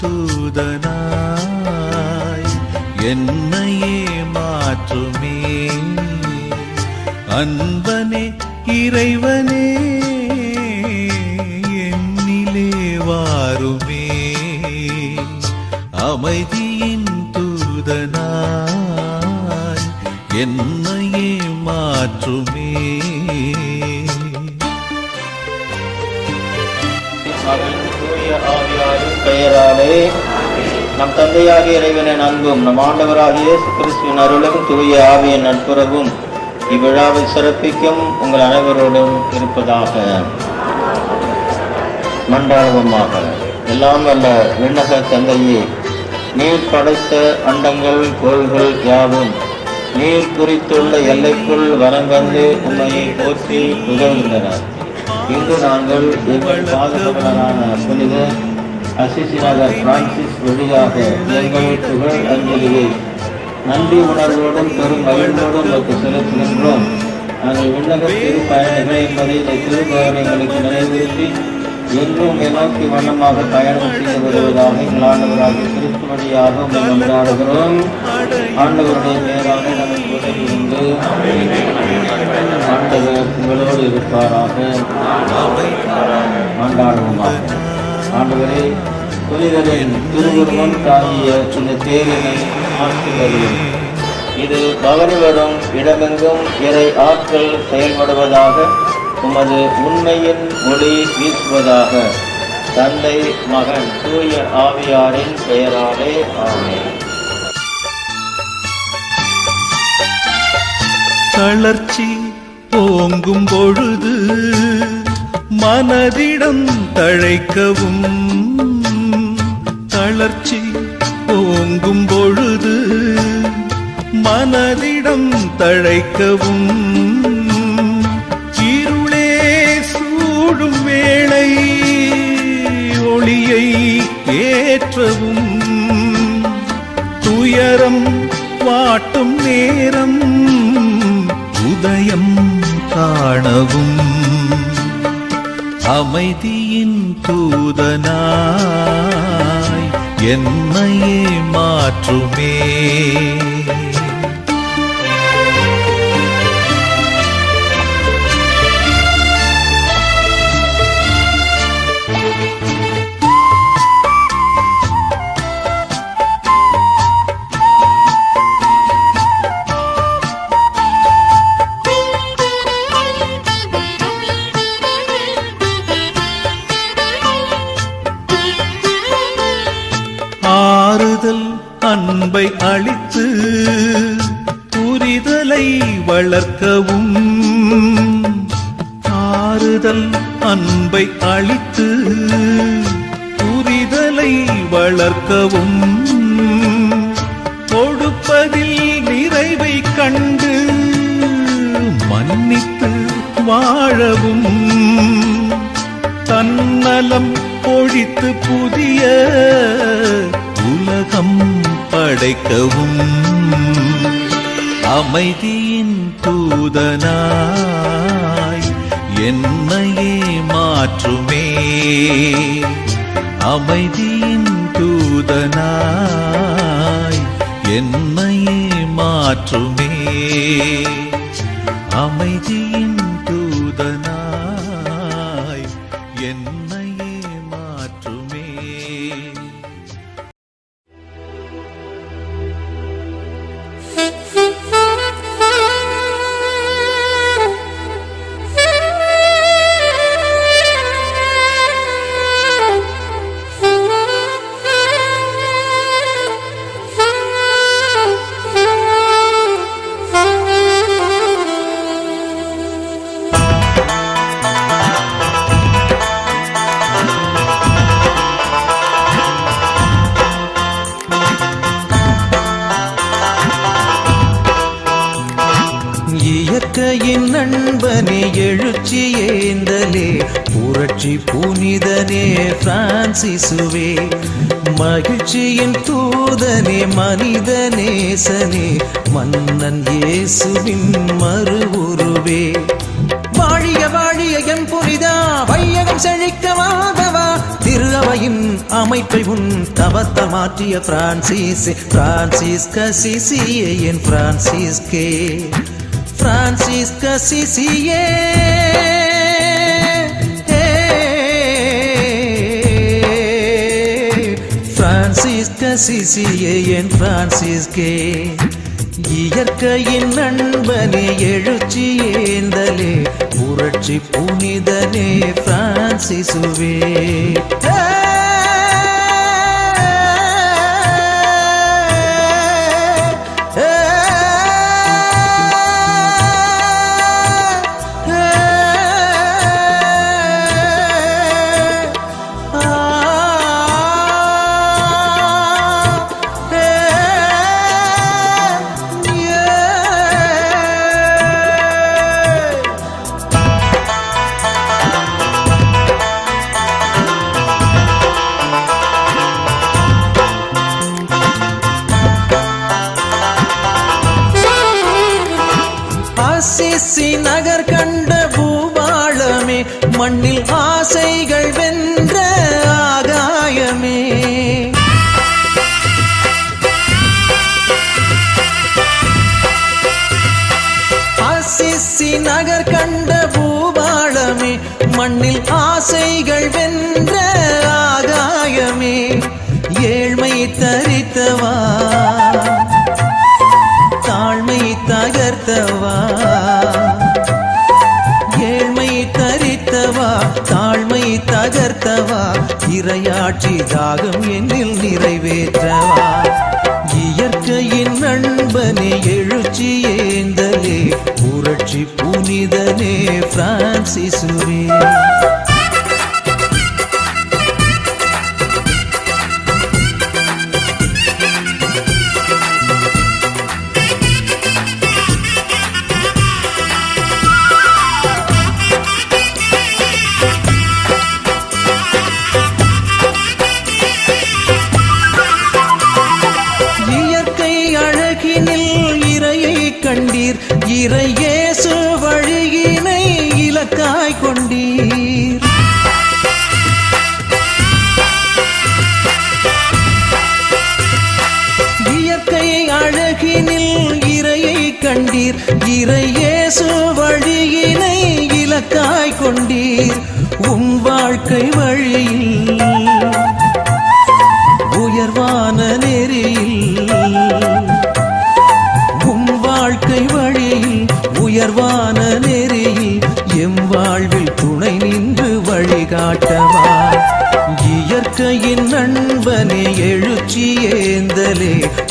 தூதனாய் என்னையே மாற்றுமே. அன்பனே இறைவனே என்னிலே வாருமே. அமைதியின் தூதனாய் என்னையே மாற்றுமே. மகன் தூய ஆவியாரின் பெயராலே நம் தந்தையாகிய இறைவனின் அன்பும் நம் ஆண்டவராகிய கிறிஸ்துவின் அருளும் தூய ஆவியின் நட்புறவும் இவ்விழாவை சிறப்பிக்கும் உங்கள் அனைவரோடும் இருப்பதாக மண்டாளவமாக எல்லாம் அல்ல விண்ணக தந்தையே நீர் படைத்த அண்டங்கள் கோள்கள் யாவும் நீர் குறித்துள்ள எல்லைக்குள் வரங்கந்து உண்மையை போற்றி உதவுகின்றன. இன்று நாங்கள் எங்கள் பாதுகாவலரான புனித அசிசிநாதர் பிரான்சிஸ் வழியாக எங்கள் புகழ் அஞ்சலியை நன்றி உணர்வோடும் பெரும் மகிழ்வோடும் உங்களுக்கு செலுத்துகின்றோம். நாங்கள் விண்ணக திரு பயணிகள் என்பதை இந்த திருப்பயணம் எங்களுக்கு நினைவுறுத்தி என்றும் நோக்கி வண்ணமாக பயணம் செய்து வருவதாக எங்கள் ஆண்டவராக கிறிஸ்து வழியாக கொண்டாடுகிறோம் ஆண்டவருடைய பேராக நமக்கு உதவி உண்டு ஆண்டவர் உங்களோடு இருப்பாராக. ஆண்டாடுவோமாக ஆண்டவரே புனிதரின் திருவுருவம் தாங்கிய இந்த தேரினை ஆற்றுவதையும் இது பவனி வரும் இடமெங்கும் இறை ஆற்றல் செயல்படுவதாக உமது உண்மையின் ஒளி வீசுவதாக. தந்தை மகன் தூய ஆவியாரின் பெயராலே ஆமே தளர்ச்சி ஓங்கும் பொழுது மனதிடம் தழைக்கவும். தளர்ச்சி ஓங்கும் பொழுது மனதிடம் தழைக்கவும். இருளே சூடும் வேளை ஒளியை ஏற்றவும். துயரம் வாட்டும் நேரம் உதயம் காணவும். அமைதியின் தூதனாய் என்னையே மாற்றுமே. ஆறுதல் அன்பை அளித்து புரிதலை வளர்க்கவும். கொடுப்பதில் நிறைவை கண்டு மன்னித்து வாழவும். தன்னலம் பொழித்து புதிய உலகம் படைக்கவும். அமைதியின் தூதனா என்னையே மாற்றுமே. அமைதியின் தூதனாய் என்னையே மாற்றுமே. அமைதியின் இயற்கையின் நண்பனே எழுச்சி ஏந்தலே புரட்சி புனிதனே பிரான்சிசுவே. மகிழ்ச்சியின் தூதனே மனிதநேசனே மன்னன் இயேசுவின் மறு உருவே வாழிய வாழிய என் புனிதா வையகம் செழிக்கமாகவா திரு அவையின் அமைப்பை உன் தவத்த மாற்றிய பிரான்சிஸ் பிரான்சிஸ் கசிசிய என் பிரான்சிஸ்கே. பிரான்சிஸ் கசிசியே பிரான்சிஸ் கசிசியே என் பிரான்சிஸ்கே இயற்கையின் நண்பனே எழுச்சி ஏந்தலே புரட்சி புனிதனே பிரான்சிசுவே மண்ணில் ஆசைகள் வென்ற ஆகாயமே. அசிசி நகர் கண்ட பூபாளமே மண்ணில் ஆசைகள் வென்ற இரையாட்சி தாகம் என்னில் நிறைவேற்ற. கண்டீர். இறையேசு வழியினை இலக்காய் கொண்டீர். இயற்கையை அழகினில் இறையை கண்டீர். இறையேசு வழியினை இலக்காய் கொண்டீர். உன் வாழ்க்கை வழியில்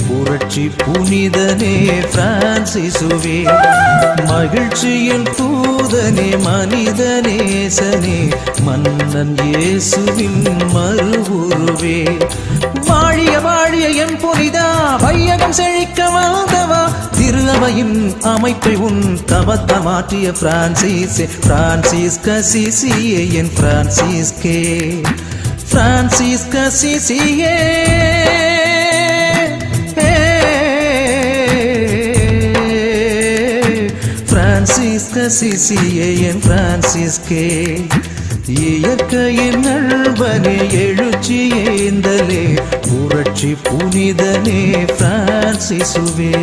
புரட்சி புனிதனே பிரான்சிசுவே மகிழ்ச்சியின் தூதனே மனிதநேசனே மன்னன் இயேசுவின் மறுவுருவே வாழிய வாழிய என் புனிதா வையகம் செழிக்க வாழ்ந்தவா திரு அவையின் அமைப்பை உன் தவத்த மாற்றிய பிரான்சிஸே பிரான்சிஸ் கசிசியே என் பிரான்சிஸ்கே பிரான்சிஸ் கசிசியே. பிரான்சிஸ் சிசியே என் பிரான்சிஸ்கே. இயற்கையின் நண்பனே எழுச்சி ஏந்தலே. புரட்சி புனிதனே பிரான்சிசுவே.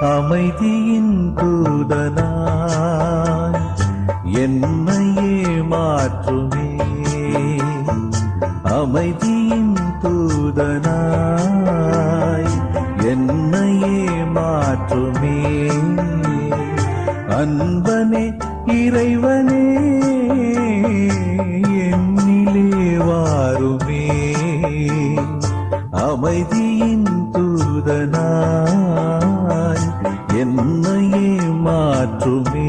அமைதியின் தூதனாய் என்னையே மாற்றுமே. அமைதியின் தூதனாய் என்னையே மாற்றுமே. அன்பனே இறைவனே என்னிலே வாருமே. அமைதியின் தூதனாய் என்னையே மாற்றுமே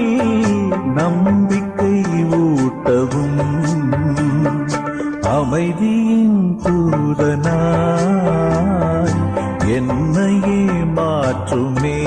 அமைதியின் தூதனாய் என்னையே மாற்றுமே.